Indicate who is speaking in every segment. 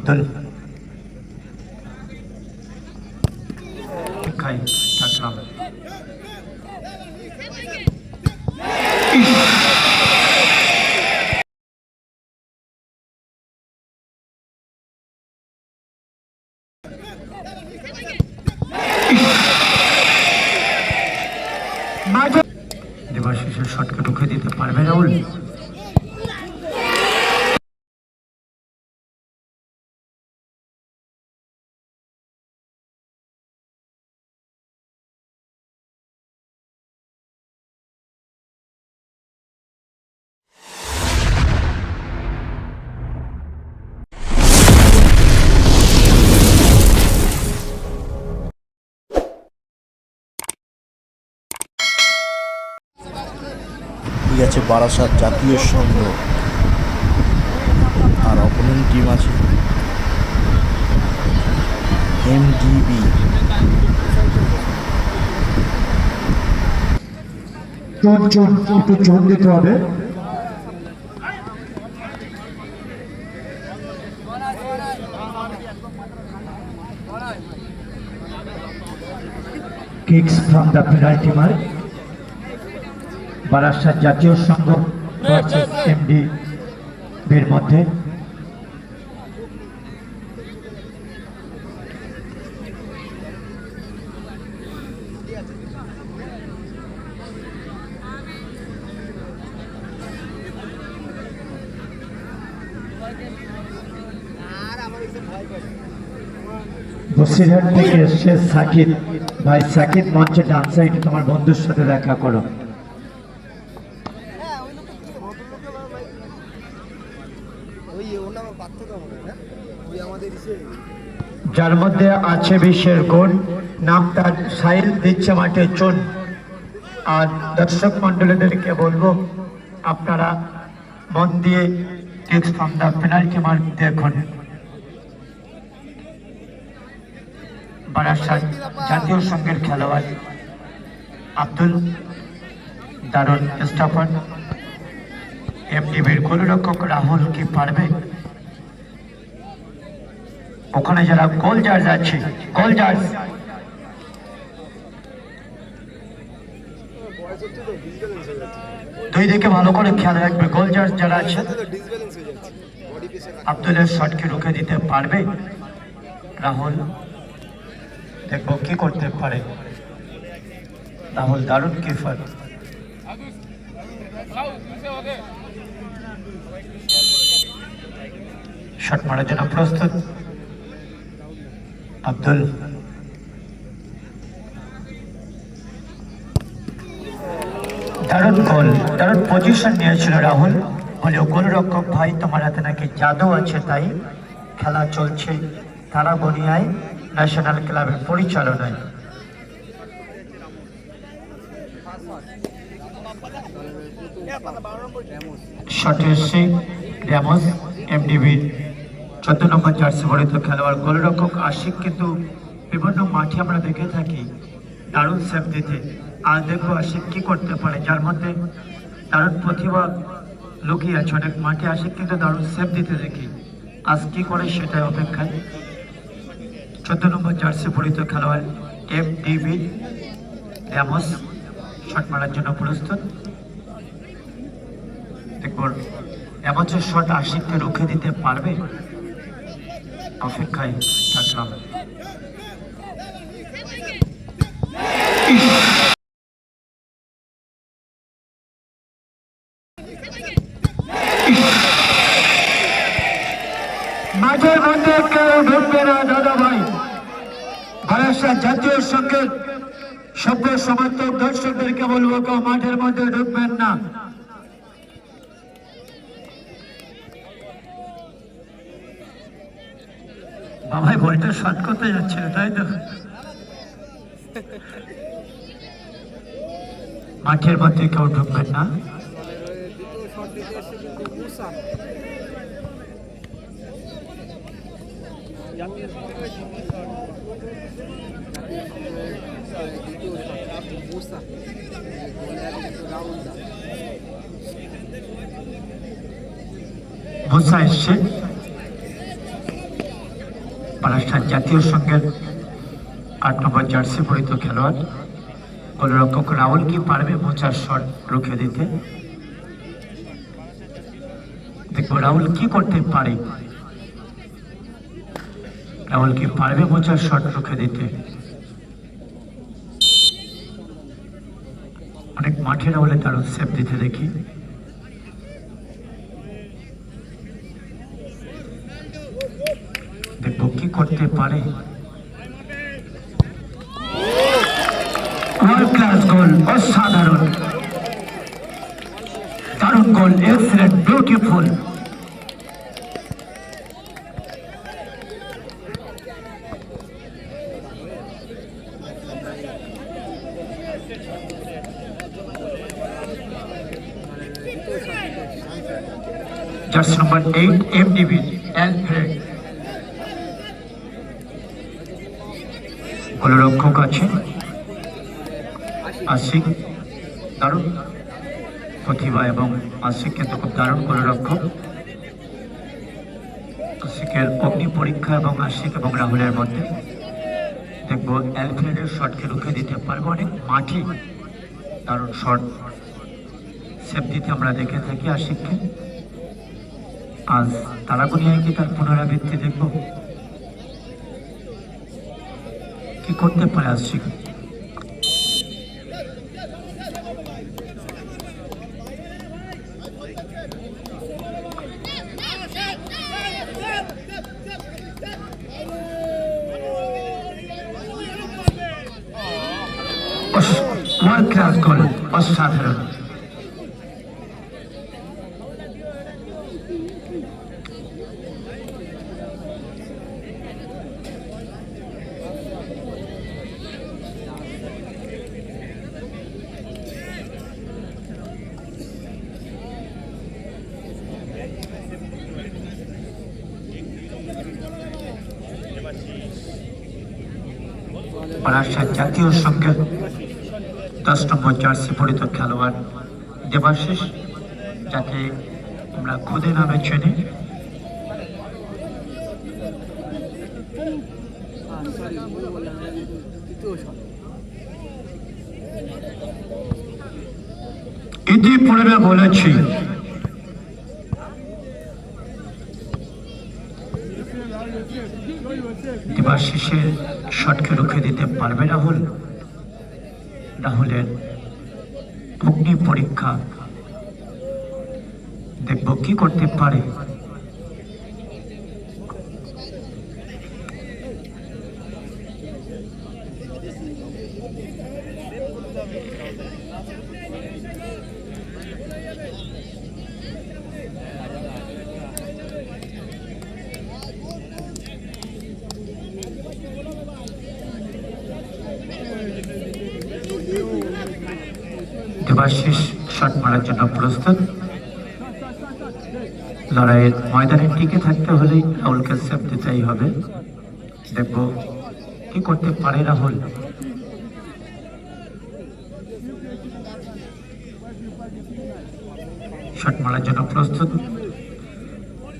Speaker 1: আব্দুল থাকলাম। দেবাশিসের শটকে ঢুকে দিতে পারবে রাহুল?
Speaker 2: আছে বারাসাত জাতীয় সংঘ। আর অপোনেন্ট টিম আছে এমডিবি
Speaker 1: চোন চোন একটু চোন দিতে হবে। Kicks from the penalty mark Barasat Jatiya Sangha MD এর মধ্যে। বসিরহাট থেকে এসছে সাকিব। ভাই সাকিব মঞ্চে ডান সাইডে তোমার বন্ধুর সাথে দেখা করো। যার মধ্যে আছে বিশ্বের গুণ নাম তার সাইল দিচ্ছে মাঠে চুন। আর দর্শক মন্ডলীদেরকে বলব, আপনারা মন দিয়ে পেনাল্টি মার্ক দেখুন। জাতীয় সংঘের খেলোয়াড় আব্দুল দারুণ স্টাফার এমডিবির গোলরক্ষক রাহুল কি পারবে? ওখানে যারা গোল জার্জ আছে গোল জার্জ দুই দিকে ভালো করে খেয়াল রাখবে গোল জার্জ যারা আছে আব্দুলের শটকে রুখে দিতে পারবে। রাহুল, দেখব কি করতে পারে। রাহুল, দারুণ কিফার শট মারার জন্য প্রস্তুত। আব্দুল। দারুণ গোল দারুণ পজিশন নিয়েছিল রাহুল। বলেও গোলরক্ষক ভাই, তোমার হাতে নাকি জাদু আছে, তাই খেলা চলছে তারাগনিয়ায় ন্যাশনাল ক্লাবের পরিচালনায়। শটে এসছে র্যামোস এমডিবির চোদ্দ নম্বর জার্সি পরিত খেলোয়াড় গোলরক্ষক আশিক, কিন্তু বিভিন্ন মাঠে আমরা দেখে থাকি দারুণ সেভ দিতে। আর দেখো আশিক কি করতে পারে, যার মধ্যে দারুণ প্রতিভা লুকিয়ে আছে অনেক মাঠে। আশিক কিন্তু দারুণ সেভ দিতে দেখি। আজ কি করে সেটাই অপেক্ষায় চোদ্দ নম্বর জার্সি পরিত খেলোয়াড় এম ডিবি র্যামোস শট মারার জন্য প্রস্তুত। দেখব র্যামোসের শট আশিককে রুখে দিতে পারবে? অপেক্ষায় থাকলাম। মাঝের মধ্যে কেউ ঢুকবে না দাদা ভাই বারাসা জাতীয় সঙ্গের সভ্য সমর্থক দর্শকদেরকে বলব, কেউ মাঠের মধ্যে ঢুকবেন না। বাবাই বইটা শট করতে যাচ্ছিল তাই তো? মাঠের মধ্যে কেউ ঢুকবেন না।
Speaker 3: দ্বিতীয় শট দিতে এসে কিন্তু মুসা দ্বিতীয় শট মুসা রাহুল দা
Speaker 1: মুসা এসছে বারাসাত জাতীয় সংঘের আট নম্বর জার্সি পরিত খেলোয়াড়। গোলরক্ষক রাহুল কি পারবে মোচার শট রুখে দিতে? দেখব রাহুল কি করতে পারে। রাহুল কি পারবে মোচার শট রুখে দিতে? অনেক মাঠে রাহুলে দারুণ সেভ দিতে দেখি দেখব কি করতে পারে। ক্লাস গোল অসাধারণ। দারুণ goal excellent beautiful jersey number eight M ডিবি অ্যালফ্রেড গোলরক্ষক আছে। আশিক দারুণ প্রতিভা এবং আশিক কিন্তু খুব দারুণ গোলরক্ষক আশিকের অগ্নি পরীক্ষা এবং আশিক এবং রাহুলের মধ্যে। দেখব অ্যালফ্রেডের শটকে রুখে দিতে পারব অনেক মাঠে। দারুণ শট। সেভ দিতে আমরা দেখে থাকি আশিককে। আজ তারাগুনিয়ায় কি তার পুনরাবৃত্তি দেখব কি করতে পারে আশিক ওয়ার্ল্ড ক্লাস গোল অসাধারণ। বারাসাত জাতীয় সংঘের দশ নম্বর জার্সি পরিত খেলোয়াড় দেবাশিস যাকে আমরা খুদে নামে চিনি। ইতিপূর্বে বলেছি দেবাশিসের শটকে রুখে দিতে পারবে রাহুল। রাহুলের অগ্নি পরীক্ষা। দেখব কি করতে পারে। দেবাশিস শট মারার জন্য প্রস্তুত। লড়াইয়ের ময়দানে টিকে থাকতে হলেই রাহুলকে সেভ দিতেই হবে। দেখব কি করতে পারে রাহুল। শট মারার জন্য প্রস্তুত।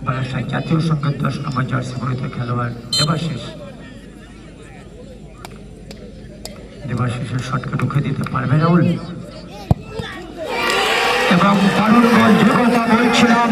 Speaker 1: বারাসাত জাতীয় সংঘের দশ নম্বর জার্সি পরিত খেলোয়াড় দেবাশিস। দেবাশিসের শটকে রুখে দিতে পারবে রাহুল। এবং কারণ বলছিলাম